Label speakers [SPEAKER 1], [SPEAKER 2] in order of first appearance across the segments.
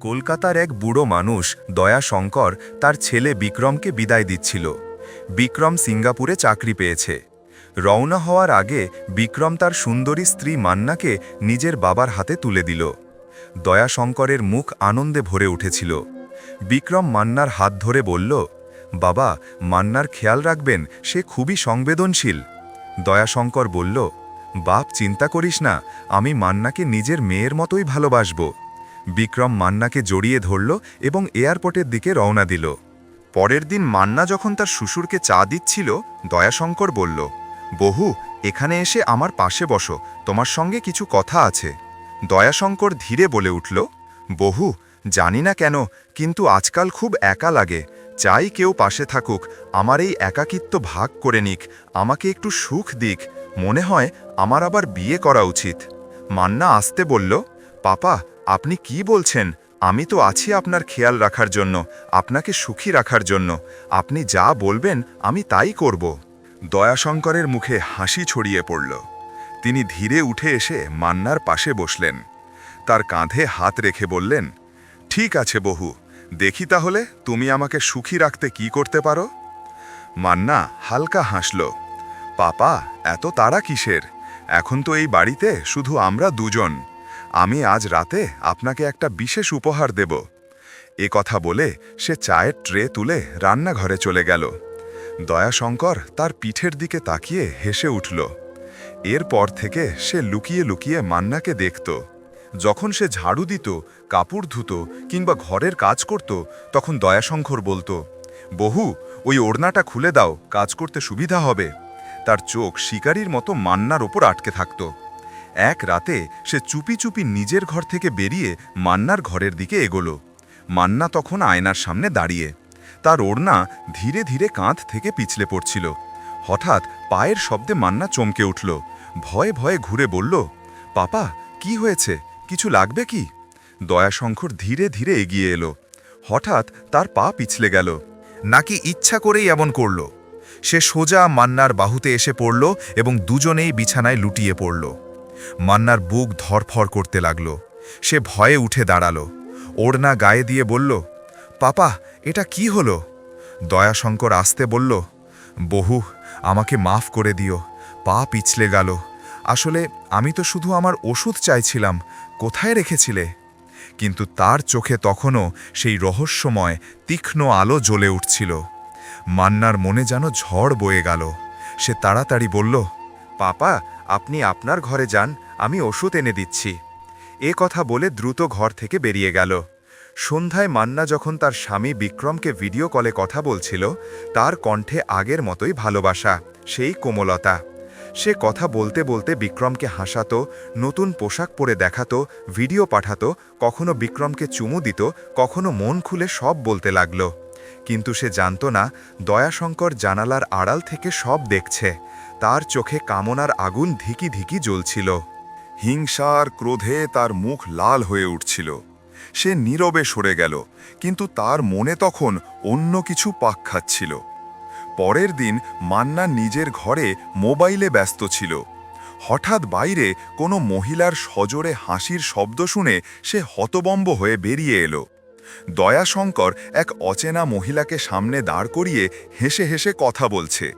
[SPEAKER 1] কলকাতার এক বুড়ো মানুষ দয়া শঙ্কর তার ছেলে বিক্রমকে বিদায় দিচ্ছিল। বিক্রম সিঙ্গাপুরে চাকরি পেয়েছে। রওনা হওয়ার আগে বিক্রম তার সুন্দরী স্ত্রী মান্নাকে নিজের বাবার হাতে তুলে দিল। দয়াশঙ্করের মুখ আনন্দে ভরে উঠেছিল। বিক্রম মান্নার হাত ধরে বলল, বাবা, মান্নার খেয়াল রাখবেন, সে খুবই সংবেদনশীল। দয়াশঙ্কর বলল, বাপ, চিন্তা করিস না, আমি মান্নাকে নিজের মেয়ের মতোই ভালোবাসব। বিক্রম মান্নাকে জড়িয়ে ধরল এবং এয়ারপোর্টের দিকে রওনা দিল। পরের দিন মান্না যখন তার শ্বশুরকে চা দিচ্ছিল, দয়াশঙ্কর বলল, বহু, এখানে এসে আমার পাশে বসো, তোমার সঙ্গে কিছু কথা আছে। দয়াশঙ্কর ধীরে বলে উঠল, বহু, জানি না কেন, কিন্তু আজকাল খুব একা লাগে। চাই কেউ পাশে থাকুক, আমার এই একাকিত্ব ভাগ করে নিক, আমাকে একটু সুখ দিক, মনে হয় আমার আবার বিয়ে করা উচিত। মান্না আসতে বলল পাপা, আপনি কি বলছেন? আমি তো আছি আপনার খেয়াল রাখার জন্য, আপনাকে সুখী রাখার জন্য। আপনি যা বলবেন, আমি তাই করব। দয়াশঙ্করের মুখে হাসি ছড়িয়ে পড়ল। তিনি ধীরে উঠে এসে মান্নার পাশে বসলেন। তার কাঁধে হাত রেখে বললেন, ঠিক আছে বহু, দেখি তাহলে তুমি আমাকে সুখী রাখতে কি করতে পারো? মান্না হালকা হাসল, পাপা, এত তাড়া কিসের? এখন তো এই বাড়িতে শুধু আমরা দুজন। আমি আজ রাতে আপনাকে একটা বিশেষ উপহার দেব। এ কথা বলে সে চায়ের ট্রে তুলে রান্নাঘরে চলে গেল। দয়াশঙ্কর তার পিঠের দিকে তাকিয়ে হেসে উঠল। এরপর থেকে সে লুকিয়ে লুকিয়ে মান্নাকে দেখত। যখন সে ঝাড়ু দিত, কাপড় ধুত কিংবা ঘরের কাজ করত, তখন দয়াশঙ্কর বলতো, বহু, ওই ওড়নাটা খুলে দাও, কাজ করতে সুবিধা হবে। তার চোখ শিকারীর মতো মান্নার ওপর আটকে থাকত। এক রাতে সে চুপি চুপি নিজের ঘর থেকে বেরিয়ে মান্নার ঘরের দিকে এগোলো। মান্না তখন আয়নার সামনে দাঁড়িয়ে। তার ওড়না ধীরে ধীরে কাঁধ থেকে পিছলে পড়ছিল। হঠাৎ পায়ের শব্দে মান্না চমকে উঠল। ভয়ে ভয়ে ঘুরে বলল, পাপা, কি হয়েছে? কিছু লাগবে কি? দয়াশঙ্কর ধীরে ধীরে এগিয়ে এলো। হঠাৎ তার পা পিছলে গেল। নাকি ইচ্ছা করেই এমন করল? সে সোজা মান্নার বাহুতে এসে পড়ল এবং দুজনেই বিছানায় লুটিয়ে পড়ল। মান্নার বুক ধরফর করতে লাগল। সে ভয়ে উঠে দাঁড়াল। ওড়না গায়ে দিয়ে বলল, পাপা, এটা কি হলো? দয়াশঙ্কর আসতে বলল, বহু, আমাকে মাফ করে দিও। পা পিছলে গেল। আসলে আমি তো শুধু আমার ওষুধ চাইছিলাম। কোথায় রেখেছিলে? কিন্তু তার চোখে তখনও সেই রহস্যময়, তীক্ষ্ণ আলো জ্বলে উঠছিল। মান্নার মনে যেন ঝড় বয়ে গেল। সে তাড়াতাড়ি বলল পাপা, আপনি আপনার ঘরে যান, আমি ওষুধ এনে দিচ্ছি। এ কথা বলে দ্রুত ঘর থেকে বেরিয়ে গেল। সন্ধ্যায় মান্না যখন তার স্বামী বিক্রমকে ভিডিও কলে কথা বলছিল, তার কণ্ঠে আগের মতোই ভালোবাসা, সেই কোমলতা। সে কথা বলতে বলতে বিক্রমকে হাসাতো, নতুন পোশাক পরে দেখাত ভিডিও পাঠাতো, কখনো বিক্রমকে চুমু দিত, কখনো মন খুলে সব বলতে লাগল। কিন্তু সে জানত না, দয়াশঙ্কর জানালার আড়াল থেকে সব দেখছে। তার চোখে কামনার আগুন ধিকি ধিকি জ্বলছিল। হিংসার ক্রোধে তার মুখ লাল হয়ে উঠছিল। সে নীরবে সরে গেল, কিন্তু তার মনে তখন অন্য কিছু পাক খাচ্ছিল। পরের দিন মান্না নিজের ঘরে মোবাইলে ব্যস্ত ছিল। হঠাৎ বাইরে কোনো মহিলার সজোরে হাসির শব্দ শুনে সে হতবম্ব হয়ে বেরিয়ে এলো। দয়াশঙ্কর এক অচেনা মহিলাকে সামনে দাঁড় করিয়ে হেসে হেসে কথা বলছে।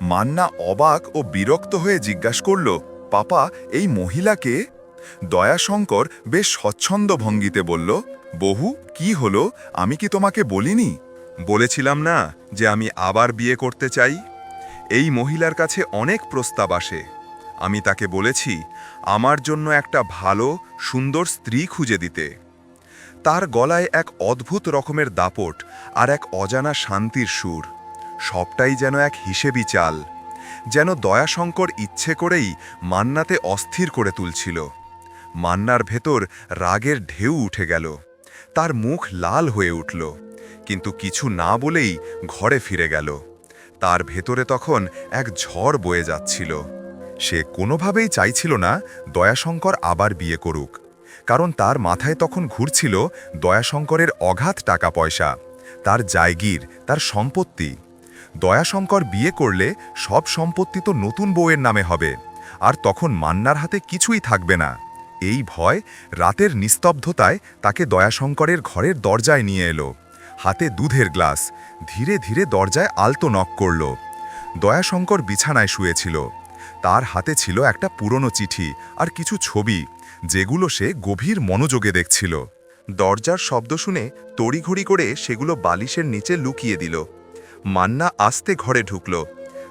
[SPEAKER 1] মান্না অবাক ও বিরক্ত হয়ে জিজ্ঞাসা করল, পাপা, এই মহিলাকে? দয়াশঙ্কর বেশ স্বচ্ছন্দ ভঙ্গিতে বলল, বহু, কি হলো? আমি কি তোমাকে বলিনি? বলেছিলাম না যে আমি আবার বিয়ে করতে চাই। এই মহিলার কাছে অনেক প্রস্তাব আসে। আমি তাকে বলেছি, আমার জন্য একটা ভালো, সুন্দর স্ত্রী খুঁজে দিতে। তার গলায় এক অদ্ভুত রকমের দাপট আর এক অজানা শান্তির সুর। সবটাই যেন এক হিসেবি চাল, যেন দয়াশঙ্কর ইচ্ছে করেই মান্নাতে অস্থির করে তুলছিল। মান্নার ভেতর রাগের ঢেউ উঠে গেল, তার মুখ লাল হয়ে উঠল, কিন্তু কিছু না বলেই ঘরে ফিরে গেল। তার ভেতরে তখন এক ঝড় বয়ে যাচ্ছিল। সে কোনোভাবেই চাইছিল না দয়াশঙ্কর আবার বিয়ে করুক। কারণ তার মাথায় তখন ঘুরছিল দয়াশঙ্করের অগাধ টাকা পয়সা তার জায়গির, তার সম্পত্তি। দয়াশঙ্কর বিয়ে করলে সব সম্পত্তি তো নতুন বউয়ের নামে হবে। আর তখন মান্নার হাতে কিছুই থাকবে না। এই ভয় রাতের নিস্তব্ধতায় তাকে দয়াশঙ্করের ঘরের দরজায় নিয়ে এলো। হাতে দুধের গ্লাস, ধীরে ধীরে দরজায় আলতো নক করল। দয়াশঙ্কর বিছানায় শুয়েছিল। তার হাতে ছিল একটা পুরনো চিঠি আর কিছু ছবি। যেগুলো সে গভীর মনোযোগে দেখছিল। দরজার শব্দ শুনে তড়িঘড়ি করে সেগুলো বালিশের নিচে লুকিয়ে দিল। মান্না আস্তে ঘরে ঢুকল।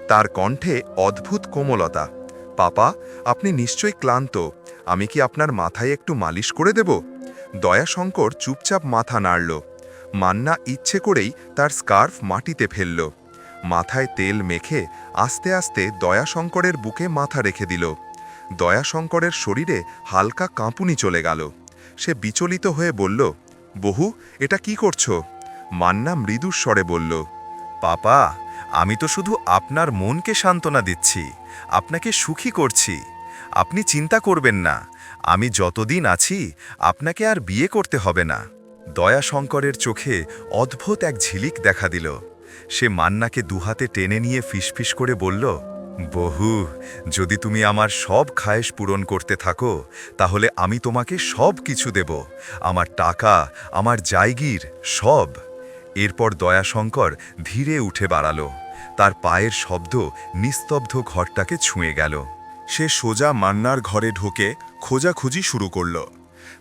[SPEAKER 1] তার কণ্ঠে অদ্ভুত কোমলতা, পাপা, আপনি নিশ্চয়ই ক্লান্ত। আমি কি আপনার মাথায় একটু মালিশ করে দেব? দয়াশঙ্কর চুপচাপ মাথা নাড়ল। মান্না ইচ্ছে করেই তার স্কার্ফ মাটিতে ফেলল। মাথায় তেল মেখে আস্তে আস্তে দয়াশঙ্করের বুকে মাথা রেখে দিল। দয়াশঙ্করের শরীরে হালকা কাঁপুনি চলে গেল। সে বিচলিত হয়ে বলল, বহু, এটা কি করছ? মান্না মৃদুর স্বরে বলল, পাপা, আমি তো শুধু আপনার মনকে সান্ত্বনা দিচ্ছি, আপনাকে সুখী করছি। আপনি চিন্তা করবেন না, আমি যতদিন আছি, আপনাকে আর বিয়ে করতে হবে না। দয়াশঙ্করের চোখে অদ্ভুত এক ঝিলিক দেখা দিল। সে মান্নাকে দুহাতে টেনে নিয়ে ফিসফিস করে বলল বহু, যদি তুমি আমার সব খায়েশ পূরণ করতে থাকো, তাহলে আমি তোমাকে সব কিছু দেব। আমার টাকা, আমার জায়গির সব। এরপর দয়াশঙ্কর ধীরে উঠে বাড়ালো। তার পায়ের শব্দ নিস্তব্ধ ঘরটাকে ছুঁয়ে গেল। সে সোজা মান্নার ঘরে ঢোকে খোঁজাখুঁজি শুরু করল।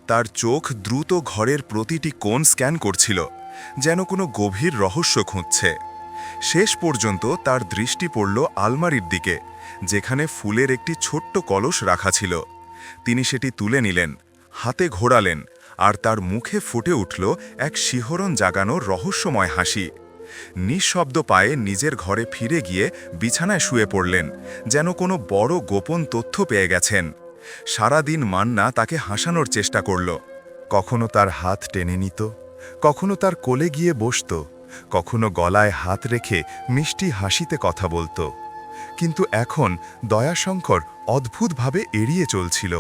[SPEAKER 1] তার চোখ দ্রুত ঘরের প্রতিটি কোণ স্ক্যান করছিল, যেন কোনো গভীর রহস্য খুঁজছে। শেষ পর্যন্ত তার দৃষ্টি পড়ল আলমারির দিকে, যেখানে ফুলের একটি ছোট্ট কলস রাখা ছিল। তিনি সেটি তুলে নিলেন, হাতে ঘোরালেন, আর তার মুখে ফুটে উঠল এক শিহরণ জাগানো রহস্যময় হাসি। নিঃশব্দ পায়ে নিজের ঘরে ফিরে গিয়ে বিছানায় শুয়ে পড়লেন, যেন কোনো বড় গোপন তথ্য পেয়ে গেছেন। সারাদিন মান্না তাকে হাসানোর চেষ্টা করল। কখনো তার হাত টেনে নিত, কখনো তার কোলে গিয়ে বসত কখনো গলায় হাত রেখে মিষ্টি হাসিতে কথা বলতো। কিন্তু এখন দয়াশঙ্কর অদ্ভুতভাবে এড়িয়ে চলছিল।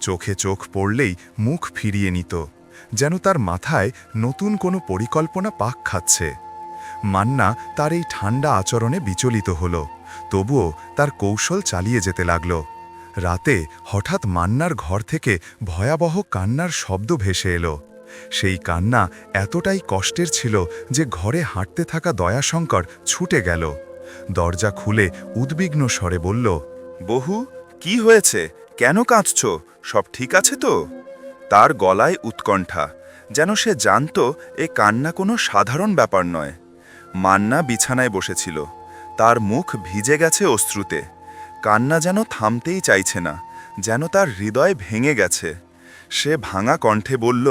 [SPEAKER 1] চোখে চোখ পড়লেই মুখ ফিরিয়ে নিত, যেন তার মাথায় নতুন কোনো পরিকল্পনা পাক খাচ্ছে। মান্না তার এই ঠান্ডা আচরণে বিচলিত হল, তবুও তার কৌশল চালিয়ে যেতে লাগল। রাতে হঠাৎ মান্নার ঘর থেকে ভয়াবহ কান্নার শব্দ ভেসে এলো। সেই কান্না এতটাই কষ্টের ছিল যে ঘরে হাঁটতে থাকা দয়াশঙ্কর ছুটে গেল। দরজা খুলে উদ্বিগ্ন স্বরে বলল, বহু, কি হয়েছে? কেন কাঁদছ? সব ঠিক আছে তো? তার গলায় উৎকণ্ঠা, যেন সে জানত এ কান্না কোনো সাধারণ ব্যাপার নয়। মান্না বিছানায় বসেছিল। তার মুখ ভিজে গেছে অশ্রুতে। কান্না যেন থামতেই চাইছে না, যেন তার হৃদয় ভেঙে গেছে। সে ভাঙা কণ্ঠে বলল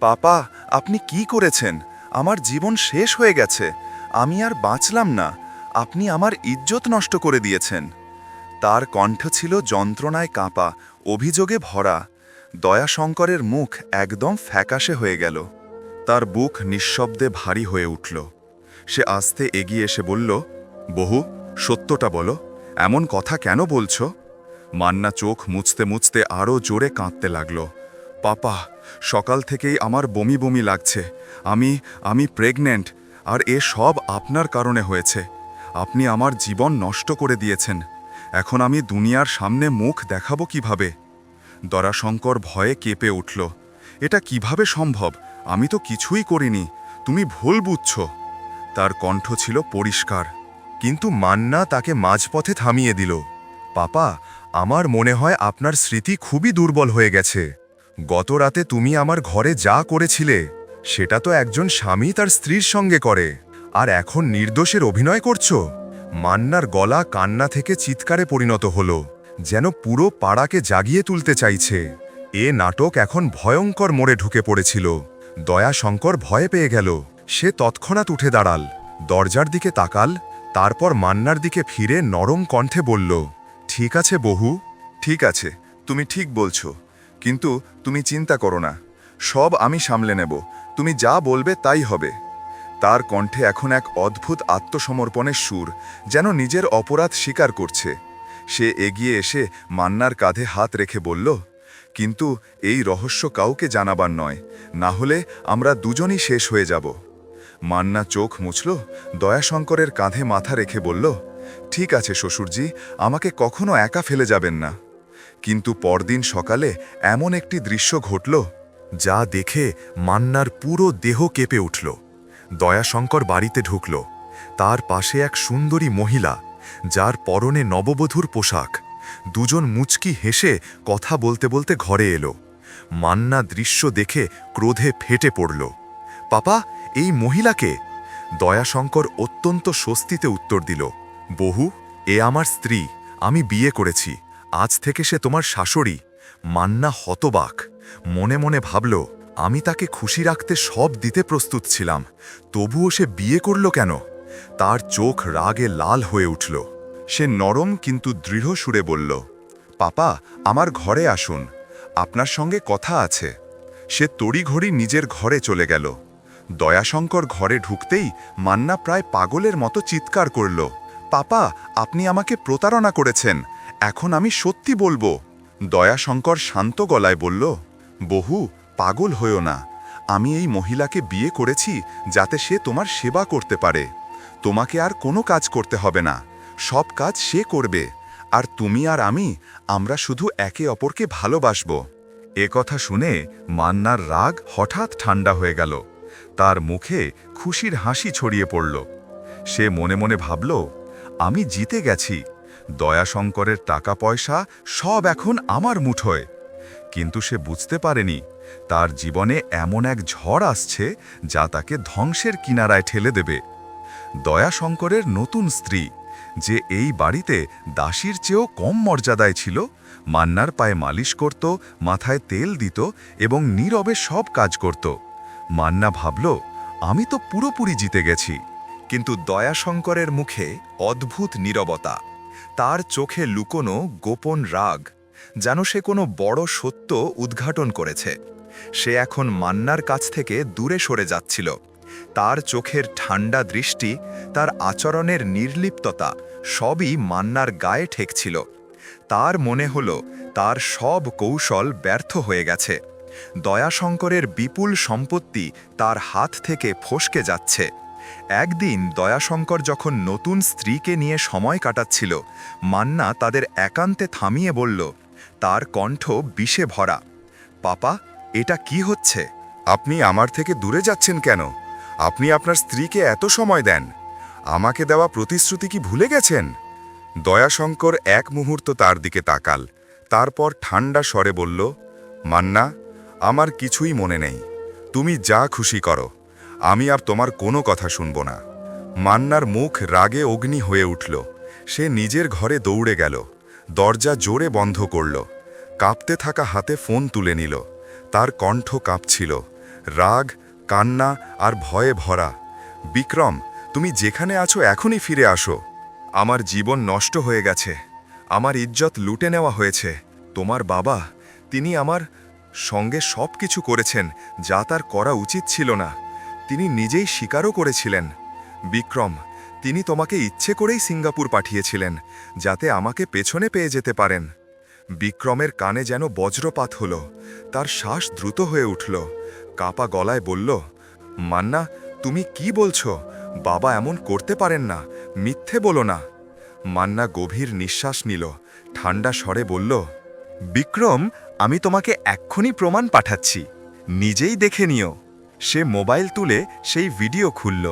[SPEAKER 1] পাপা, আপনি কি করেছেন? আমার জীবন শেষ হয়ে গেছে। আমি আর বাঁচলাম না। আপনি আমার ইজ্জত নষ্ট করে দিয়েছেন। তার কণ্ঠ ছিল যন্ত্রণায় কাঁপা, অভিযোগে ভরা। দয়াশঙ্করের মুখ একদম ফ্যাকাশে হয়ে গেল। তার বুক নিঃশব্দে ভারী হয়ে উঠল। সে আস্তে এগিয়ে এসে বলল, বহু, সত্যটা বলো। এমন কথা কেন বলছো? মান্না চোখ মুছতে মুছতে আরও জোরে কাঁদতে লাগল। পাপা সকাল থেকেই আমার বমি বমি লাগছে। আমি আমি প্রেগনেন্ট আর এ সব আপনার কারণে হয়েছে। আপনি আমার জীবন নষ্ট করে দিয়েছেন। এখন আমি দুনিয়ার সামনে মুখ দেখাবো কীভাবে? দরাশঙ্কর ভয়ে কেঁপে উঠল। এটা কীভাবে সম্ভব? আমি তো কিছুই করিনি। তুমি ভুল বুঝছ। তার কণ্ঠ ছিল পরিষ্কার। কিন্তু মান্না তাকে মাঝপথে থামিয়ে দিল। পাপা, আমার মনে হয় আপনার স্মৃতি খুবই দুর্বল হয়ে গেছে। গত রাতে তুমি আমার ঘরে যা করেছিলে, সেটা তো একজন স্বামী তার স্ত্রীর সঙ্গে করে। আর এখন নির্দোষের অভিনয় করছ? মান্নার গলা কান্না থেকে চিৎকারে পরিণত হলো, যেন পুরো পাড়াকে জাগিয়ে তুলতে চাইছে। এ নাটক এখন ভয়ঙ্কর মোড়ে ঢুকে পড়েছিল। দয়াশঙ্কর ভয়ে পেয়ে গেল। সে তৎক্ষণাৎ উঠে দাঁড়াল, দরজার দিকে তাকাল, তারপর মান্নার দিকে ফিরে নরম কণ্ঠে বলল, ঠিক আছে বহু, ঠিক আছে, তুমি ঠিক বলছো। কিন্তু তুমি চিন্তা করো না। সব আমি সামলে নেব। তুমি যা বলবে তাই হবে। তার কণ্ঠে এখন এক অদ্ভুত আত্মসমর্পণের সুর, যেন নিজের অপরাধ স্বীকার করছে। সে এগিয়ে এসে মান্নার কাঁধে হাত রেখে বলল, কিন্তু এই রহস্য কাউকে জানাবার নয়। না হলে আমরা দুজনই শেষ হয়ে যাব। মান্না চোখ মুছল, দয়াশঙ্করের কাঁধে মাথা রেখে বলল, ঠিক আছে, শ্বশুরজি, আমাকে কখনো একা ফেলে যাবেন না। কিন্তু পরদিন সকালে এমন একটি দৃশ্য ঘটল যা দেখে মান্নার পুরো দেহ কেঁপে উঠল। দয়াশঙ্কর বাড়িতে ঢুকল। তার পাশে এক সুন্দরী মহিলা, যার পরনে নববধূর পোশাক। দুজন মুচকি হেসে কথা বলতে বলতে ঘরে এলো। মান্না দৃশ্য দেখে ক্রোধে ফেটে পড়ল। পাপা, এই মহিলাকে? দয়াশঙ্কর অত্যন্ত স্বস্তিতে উত্তর দিল, বহু, এ আমার স্ত্রী, আমি বিয়ে করেছি। আজ থেকে সে তোমার শাশুড়ি। মান্না হতবাক। মনে মনে ভাবল, আমি তাকে খুশি রাখতে সব দিতে প্রস্তুত ছিলাম, তবুও সে বিয়ে করল কেন? তার চোখ রাগে লাল হয়ে উঠল। সে নরম কিন্তু দৃঢ় সুরে বলল, পাপা, আমার ঘরে আসুন। আপনার সঙ্গে কথা আছে। সে তড়িঘড়ি নিজের ঘরে চলে গেল। দয়াশঙ্কর ঘরে ঢুকতেই মান্না প্রায় পাগলের মতো চিৎকার করল, পাপা, আপনি আমাকে প্রতারণা করেছেন। এখন আমি সত্যি বলব, দয়াশঙ্কর শান্ত গলায় বলল, বহু, পাগল হয়েও না। আমি এই মহিলাকে বিয়ে করেছি যাতে সে তোমার সেবা করতে পারে। তোমাকে আর কোনো কাজ করতে হবে না। সব কাজ সে করবে। আর তুমি আর আমি, আমরা শুধু একে অপরকে ভালোবাসব। এ কথা শুনে মান্নার রাগ হঠাৎ ঠান্ডা হয়ে গেল। তার মুখে খুশির হাসি ছড়িয়ে পড়ল। সে মনে মনে ভাবল, আমি জিতে গেছি। দয়াশঙ্করের টাকা পয়সা সব এখন আমার মুঠোয়। কিন্তু সে বুঝতে পারেনি, তার জীবনে এমন এক ঝড় আসছে যা তাকে ধ্বংসের কিনারায় ঠেলে দেবে। দয়াশঙ্করের নতুন স্ত্রী, যে এই বাড়িতে দাসীর চেয়েও কম মর্যাদায় ছিল, মান্নার পায়ে মালিশ করত, মাথায় তেল দিত এবং নীরবে সব কাজ করত। মান্না ভাবল, আমি তো পুরোপুরি জিতে গেছি। কিন্তু দয়াশঙ্করের মুখে অদ্ভুত নীরবতা। তার চোখে লুকোনো গোপন রাগ, যেন সে কোনো বড় সত্য উদ্ঘাটন করেছে। সে এখন মান্নার কাছ থেকে দূরে সরে যাচ্ছিল। তার চোখের ঠান্ডা দৃষ্টি, তার আচরণের নির্লিপ্ততা, সবই মান্নার গায়ে ঠেকছিল। তার মনে হল, তার সব কৌশল ব্যর্থ হয়ে গেছে। দয়াশঙ্করের বিপুল সম্পত্তি তার হাত থেকে ফসকে যাচ্ছে। একদিন দয়াশঙ্কর যখন নতুন স্ত্রীকে নিয়ে সময় কাটাচ্ছিল, মান্না তাদের একান্তে থামিয়ে বলল, তার কণ্ঠ বিষে ভরা। পাপা, এটা কি হচ্ছে? আপনি আমার থেকে দূরে যাচ্ছেন কেন? আপনি আপনার স্ত্রীকে এত সময় দেন। আমাকে দেওয়া প্রতিশ্রুতি কি ভুলে গেছেন? দয়াশঙ্কর এক মুহূর্ত তার দিকে তাকাল, তারপর ঠান্ডা স্বরে বলল, মান্না, আমার কিছুই মনে নেই। তুমি যা খুশি করো। আমি আর তোমার কোনো কথা শুনব না। মান্নার মুখ রাগে অগ্নি হয়ে উঠল। সে নিজের ঘরে দৌড়ে গেল। দরজা জোরে বন্ধ করল। কাঁপতে থাকা হাতে ফোন তুলে নিল। তার কণ্ঠ কাঁপছিল। রাগ, কান্না আর ভয়ে ভরা। বিক্রম, তুমি যেখানে আছো এখনই ফিরে আসো। আমার জীবন নষ্ট হয়ে গেছে। আমার ইজ্জত লুটে নেওয়া হয়েছে। তোমার বাবা, তিনি আমার সঙ্গে সব কিছু করেছেন, যা তার করা উচিত ছিল না। তিনি নিজেই স্বীকারও করেছিলেন। বিক্রম, তিনি তোমাকে ইচ্ছে করেই সিঙ্গাপুর পাঠিয়েছিলেন, যাতে আমাকে পেছনে পেয়ে যেতে পারেন। বিক্রমের কানে যেন বজ্রপাত হল, তার শ্বাস দ্রুত হয়ে উঠল। কাপা গলায় বলল, মান্না, তুমি কি বলছো? বাবা এমন করতে পারেন না, মিথ্যে বলো না। মান্না গভীর নিঃশ্বাস নিল ঠান্ডা স্বরে বলল, বিক্রম, আমি তোমাকে এক্ষুনি প্রমাণ পাঠাচ্ছি। নিজেই দেখে নিও। সে মোবাইল তুলে সেই ভিডিও খুলল,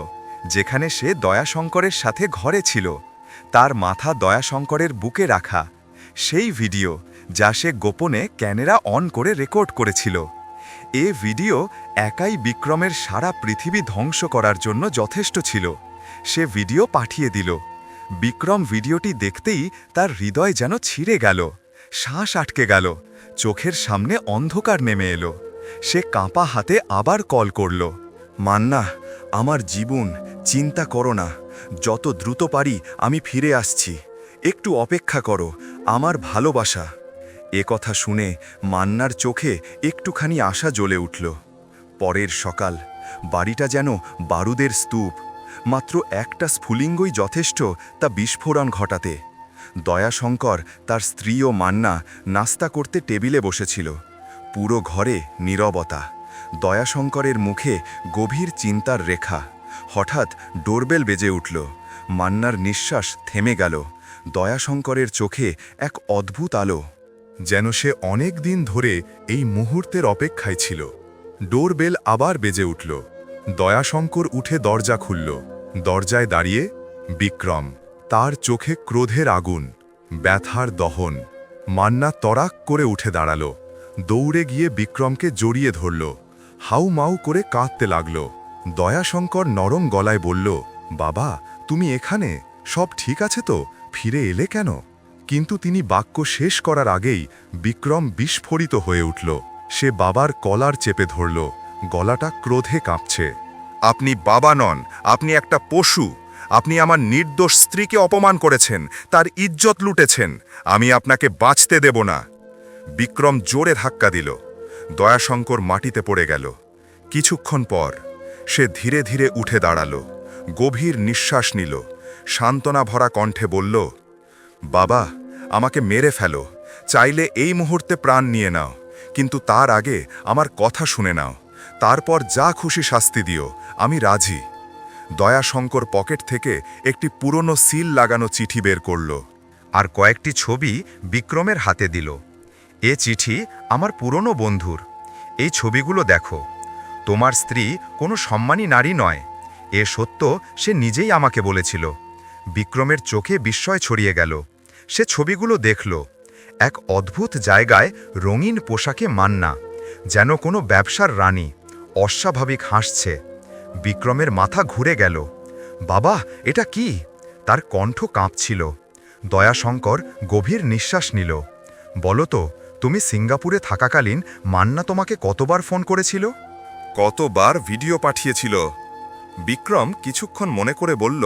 [SPEAKER 1] যেখানে সে দয়াশঙ্করের সাথে ঘরে ছিল। তার মাথা দয়াশঙ্করের বুকে রাখা। সেই ভিডিও, যা সে গোপনে ক্যামেরা অন করে রেকর্ড করেছিল। এ ভিডিও একাই বিক্রমের সারা পৃথিবী ধ্বংস করার জন্য যথেষ্ট ছিল। সে ভিডিও পাঠিয়ে দিল। বিক্রম ভিডিওটি দেখতেই তার হৃদয় যেন ছিঁড়ে গেল, শ্বাস আটকে গেল, চোখের সামনে অন্ধকার নেমে এলো। সে কাঁপা হাতে আবার কল করল, মান্না, আমার জীবন, চিন্তা করো না। যত দ্রুত পারি আমি ফিরে আসছি। একটু অপেক্ষা করো, আমার ভালোবাসা। এ কথা শুনে মান্নার চোখে একটুখানি আশা জ্বলে উঠল। পরের সকাল, বাড়িটা যেন বারুদের স্তূপ। মাত্র একটা স্ফুলিঙ্গই যথেষ্ট তা বিস্ফোরণ ঘটাতে। দয়াশঙ্কর তার স্ত্রী ও মান্না নাস্তা করতে টেবিলে বসেছিল। পুরো ঘরে নীরবতা। দয়াশঙ্করের মুখে গভীর চিন্তার রেখা। হঠাৎ ডোরবেল বেজে উঠল। মান্নার নিঃশ্বাস থেমে গেল। দয়াশঙ্করের চোখে এক অদ্ভুত আলো, যেন সে অনেক দিন ধরে এই মুহূর্তের অপেক্ষায় ছিল। ডোরবেল আবার বেজে উঠল। দয়াশঙ্কর উঠে দরজা খুলল। দরজায় দাঁড়িয়ে বিক্রম, তার চোখে ক্রোধের আগুন, ব্যথার দহন, মান্না তরাক করে উঠে দাঁড়াল। দৌড়ে গিয়ে বিক্রমকে জড়িয়ে ধরল। হাউ মাউ করে কাঁদতে লাগল। দয়াশঙ্কর নরম গলায় বলল, বাবা, তুমি এখানে? সব ঠিক আছে তো? ফিরে এলে কেন? কিন্তু তিনি বাক্য শেষ করার আগেই বিক্রম বিস্ফোরিত হয়ে উঠল। সে বাবার কলার চেপে ধরল। গলাটা ক্রোধে কাঁপছে। আপনি বাবা নন, আপনি একটা পশু। আপনি আমার নির্দোষ স্ত্রীকে অপমান করেছেন, তার ইজ্জত লুটেছেন। আমি আপনাকে বাঁচতে দেব না। বিক্রম জোরে ধাক্কা দিল। দয়াশঙ্কর মাটিতে পড়ে গেল। কিছুক্ষণ পর সে ধীরে ধীরে উঠে দাঁড়াল। গভীর নিঃশ্বাস নিল। সান্ত্বনা ভরা কণ্ঠে বলল, বাবা, আমাকে মেরে ফেলো। চাইলে এই মুহূর্তে প্রাণ নিয়ে নাও। কিন্তু তার আগে আমার কথা শুনে নাও। তারপর যা খুশি শাস্তি দিও। আমি রাজি। দয়াশঙ্কর পকেট থেকে একটি পুরনো সিল লাগানো চিঠি বের করল। আর কয়েকটি ছবি বিক্রমের হাতে দিল। এ চিঠি আমার পুরনো বন্ধুর। এই ছবিগুলো দেখো। তোমার স্ত্রী কোনো সম্মানী নারী নয়। এ সত্য সে নিজেই আমাকে বলেছিল। বিক্রমের চোখে বিস্ময় ছড়িয়ে গেল। সে ছবিগুলো দেখল। এক অদ্ভুত জায়গায় রঙিন পোশাকে মান্না, যেন কোনো ব্যবসার রানী, অস্বাভাবিক হাসছে। বিক্রমের মাথা ঘুরে গেল। বাবা, এটা কি? তার কণ্ঠ কাঁপছিল। দয়াশঙ্কর গভীর নিঃশ্বাস নিল। বলো তো তুমি সিঙ্গাপুরে থাকাকালীন মান্না তোমাকে কতবার ফোন করেছিল? কতবার ভিডিও পাঠিয়েছিল? বিক্রম কিছুক্ষণ মনে করে বলল,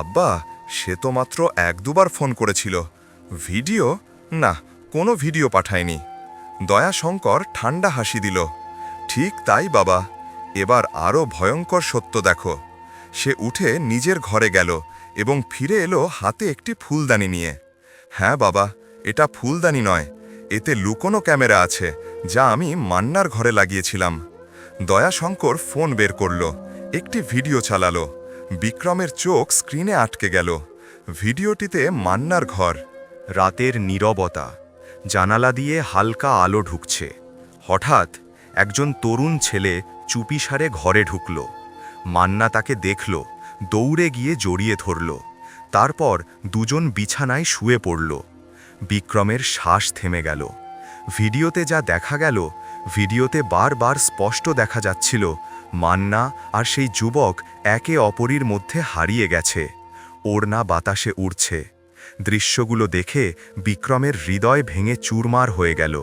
[SPEAKER 1] আব্বা, সে তো মাত্র এক দুবার ফোন করেছিল। ভিডিও? না, কোনো ভিডিও পাঠায়নি। দয়াশঙ্কর ঠান্ডা হাসি দিল, ঠিক তাই বাবা, এবার আরও ভয়ঙ্কর সত্য দেখো। সে উঠে নিজের ঘরে গেল এবং ফিরে এলো হাতে একটি ফুলদানি নিয়ে। হ্যাঁ বাবা, এটা ফুলদানি নয় এতে লুকোনো ক্যামেরা আছে, যা আমি মান্নার ঘরে লাগিয়েছিলাম। দয়াশঙ্কর ফোন বের করল, একটি ভিডিও চালালো। বিক্রমের চোখ স্ক্রিনে আটকে গেল। ভিডিওটিতে মান্নার ঘর, রাতের নীরবতা, জানালা দিয়ে হালকা আলো ঢুকছে। হঠাৎ একজন তরুণ ছেলে চুপিসারে ঘরে ঢুকল। মান্না তাকে দেখল, দৌড়ে গিয়ে জড়িয়ে ধরল। তারপর দুজন বিছানায় শুয়ে পড়ল। বিক্রমের শ্বাস থেমে গেল। ভিডিওতে যা দেখা গেল, ভিডিওতে বারবার স্পষ্ট দেখা যাচ্ছিল, মান্না আর সেই যুবক একে অপরীর মধ্যে হারিয়ে গেছে। ওড়না বাতাসে উড়ছে। দৃশ্যগুলো দেখে বিক্রমের হৃদয় ভেঙে চুরমার হয়ে গেল।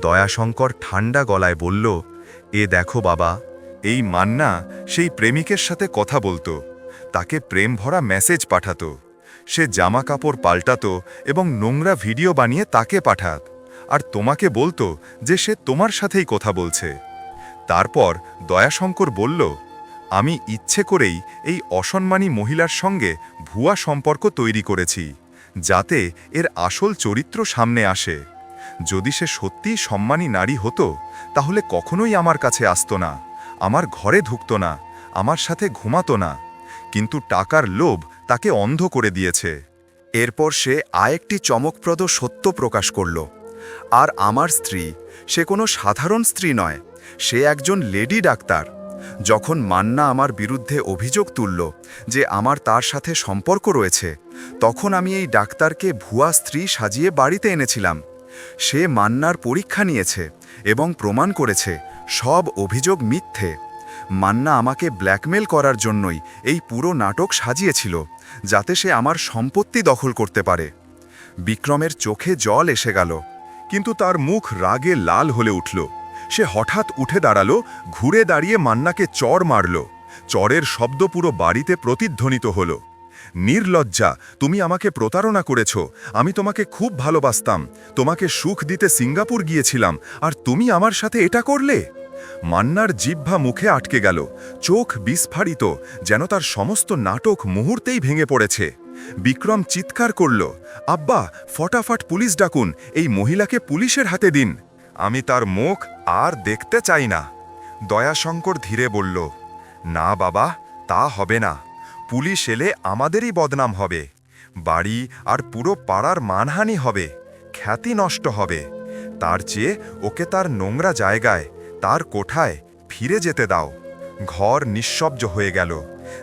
[SPEAKER 1] দয়াশঙ্কর ঠান্ডা গলায় বলল, এ দেখো বাবা, এই মান্না সেই প্রেমিকের সাথে কথা বলতো। তাকে প্রেম ভরা মেসেজ পাঠাতো। সে জামা কাপড় পাল্টাতো এবং নোংরা ভিডিও বানিয়ে তাকে পাঠাত, আর তোমাকে বলতো যে সে তোমার সাথেই কথা বলছে। তারপর দয়াশঙ্কর বলল, আমি ইচ্ছে করেই এই অসম্মানী মহিলার সঙ্গে ভুয়া সম্পর্ক তৈরি করেছি, যাতে এর আসল চরিত্র সামনে আসে। যদি সে সত্যিই সম্মানী নারী হতো, তাহলে কখনোই আমার কাছে আসতো না, আমার ঘরে ঢুকতো না, আমার সাথে ঘুমাতো না। কিন্তু টাকার লোভ তাকে অন্ধ করে দিয়েছে। এরপর সে আরেকটি চমকপ্রদ সত্য প্রকাশ করল। আর আমার স্ত্রী, সে কোনো সাধারণ স্ত্রী নয়, সে একজন লেডি ডাক্তার। যখন মান্না আমার বিরুদ্ধে অভিযোগ তুলল যে আমার তার সাথে সম্পর্ক রয়েছে, তখন আমি এই ডাক্তারকে ভুয়া স্ত্রী সাজিয়ে বাড়িতে এনেছিলাম। সে মান্নার পরীক্ষা নিয়েছে এবং প্রমাণ করেছে সব অভিযোগ মিথ্যে। মান্না আমাকে ব্ল্যাকমেল করার জন্যই এই পুরো নাটক সাজিয়েছিল। যাতে সে আমার সম্পত্তি দখল করতে পারে। বিক্রমের চোখে জল এসে গেল, কিন্তু তার মুখ রাগে লাল হলে উঠল। সে হঠাৎ উঠে দাঁড়াল, ঘুরে দাঁড়িয়ে মান্নাকে চর মারল। চরের শব্দ পুরো বাড়িতে প্রতিধ্বনিত হল। নির্লজ্জা, তুমি আমাকে প্রতারণা করেছ, আমি তোমাকে খুব ভালোবাসতাম, তোমাকে সুখ দিতে সিঙ্গাপুর গিয়েছিলাম, আর তুমি আমার সাথে এটা করলে? মান্নার জিহ্বা মুখে আটকে গেল, চোখ বিস্ফারিত, যেন তার সমস্ত নাটক মুহূর্তেই ভেঙে পড়েছে। বিক্রম চিৎকার করল, আব্বা, ফটাফট পুলিশ ডাকুন, এই মহিলাকে পুলিশের হাতে দিন। আমি তার মুখ আর দেখতে চাই না। দয়াশঙ্কর ধীরে বলল, না বাবা, তা হবে না। পুলিশ এলে আমাদেরই বদনাম হবে। বাড়ি আর পুরো পাড়ার মানহানি হবে। খ্যাতি নষ্ট হবে। তার চেয়ে ওকে তার নোংরা জায়গায় তার কোঠায় ফিরে যেতে দাও। ঘর নিঃশব্দ হয়ে গেল,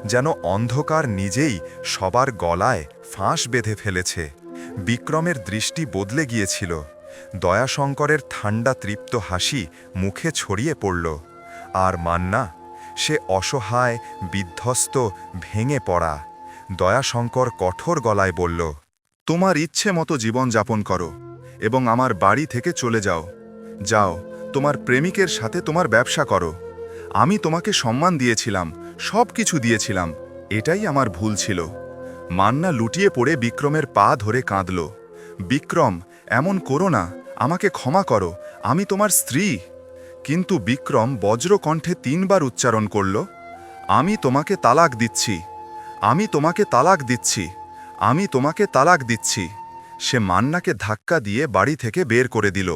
[SPEAKER 1] যেন অন্ধকার নিজেই সবার গলায় ফাঁস বেঁধে ফেলেছে। বিক্রমের দৃষ্টি বদলে গিয়েছিল। দয়াশঙ্করের ঠান্ডা তৃপ্ত হাসি মুখে ছড়িয়ে পড়ল। আর মান্না, সে অসহায়, বিধ্বস্ত, ভেঙে পড়া। দয়াশঙ্কর কঠোর গলায় বলল, তোমার ইচ্ছে মতো জীবন যাপন করো এবং আমার বাড়ি থেকে চলে যাও। যাও তোমার প্রেমিকের সাথে তোমার ব্যবসা করো। আমি তোমাকে সম্মান দিয়েছিলাম সব কিছু দিয়েছিলাম, এটাই আমার ভুল ছিল। মান্না লুটিয়ে পড়ে বিক্রমের পা ধরে কাঁদল। বিক্রম, এমন করো না, আমাকে ক্ষমা করো, আমি তোমার স্ত্রী। কিন্তু বিক্রম বজ্রকণ্ঠে তিনবার উচ্চারণ করল, আমি তোমাকে তালাক দিচ্ছি, আমি তোমাকে তালাক দিচ্ছি, আমি তোমাকে তালাক দিচ্ছি। সে মান্নাকে ধাক্কা দিয়ে বাড়ি থেকে বের করে দিল।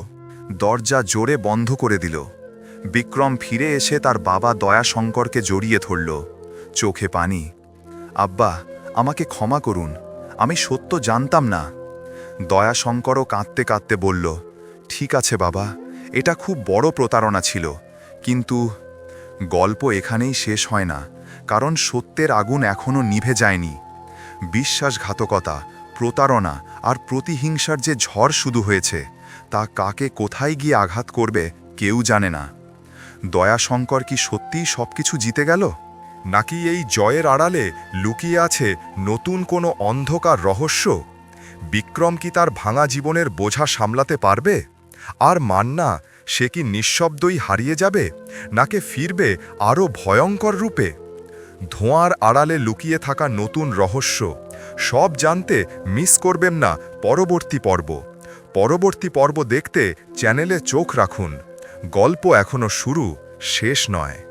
[SPEAKER 1] দরজা জোরে বন্ধ করে দিল। বিক্রম ফিরে এসে তার বাবা দয়াশঙ্করকে জড়িয়ে ধরল। চোখে পানি। আব্বা, আমাকে ক্ষমা করুন। আমি সত্য জানতাম না। দয়াশঙ্করও কাঁদতে কাঁদতে বলল, ঠিক আছে বাবা, এটা খুব বড় প্রতারণা ছিল। কিন্তু গল্প এখানেই শেষ হয় না, কারণ সত্যের আগুন এখনও নিভে যায়নি। বিশ্বাসঘাতকতা, প্রতারণা আর প্রতিহিংসার যে ঝড় শুধু হয়েছে তা কাকে কোথায় গিয়ে আঘাত করবে কেউ জানে না। দয়াশঙ্কর কি সত্যিই সবকিছু জিতে গেল? নাকি এই জয়ের আড়ালে লুকিয়ে আছে নতুন কোনো অন্ধকার রহস্য? বিক্রম কি তার ভাঙা জীবনের বোঝা সামলাতে পারবে? আর মান্না, সে কি নিঃশব্দই হারিয়ে যাবে, নাকে ফিরবে আরও ভয়ঙ্কর রূপে? ধোঁয়ার আড়ালে লুকিয়ে থাকা নতুন রহস্য, সব জানতে মিস করবেন না পরবর্তী পর্ব। পরবর্তী পর্ব দেখতে চ্যানেলে চোখ রাখুন। গল্প এখনও শুরু শেষ নয়।